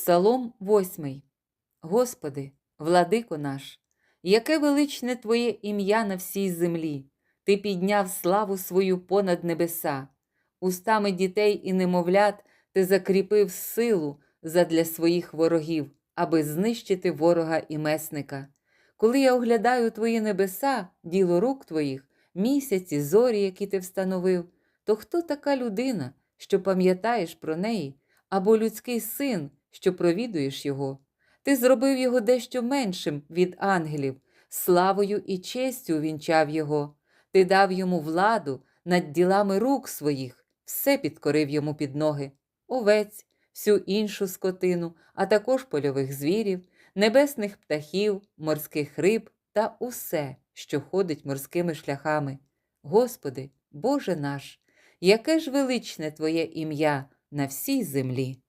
Псалом 8. Господи, владико наш, яке величне Твоє ім'я на всій землі, Ти підняв славу свою понад небеса, устами дітей і немовлят Ти закріпив силу задля своїх ворогів, аби знищити ворога і месника. Коли я оглядаю Твої небеса, діло рук Твоїх, місяці, зорі, які ти встановив, то хто така людина, що пам'ятаєш про неї, або людський син, що провідуєш його? Ти зробив його дещо меншим від ангелів, славою і честю увінчав його. Ти дав йому владу над ділами рук своїх, все підкорив йому під ноги, овець, всю іншу скотину, а також польових звірів, небесних птахів, морських риб та усе, що ходить морськими шляхами. Господи, Боже наш, яке ж величне Твоє ім'я на всій землі!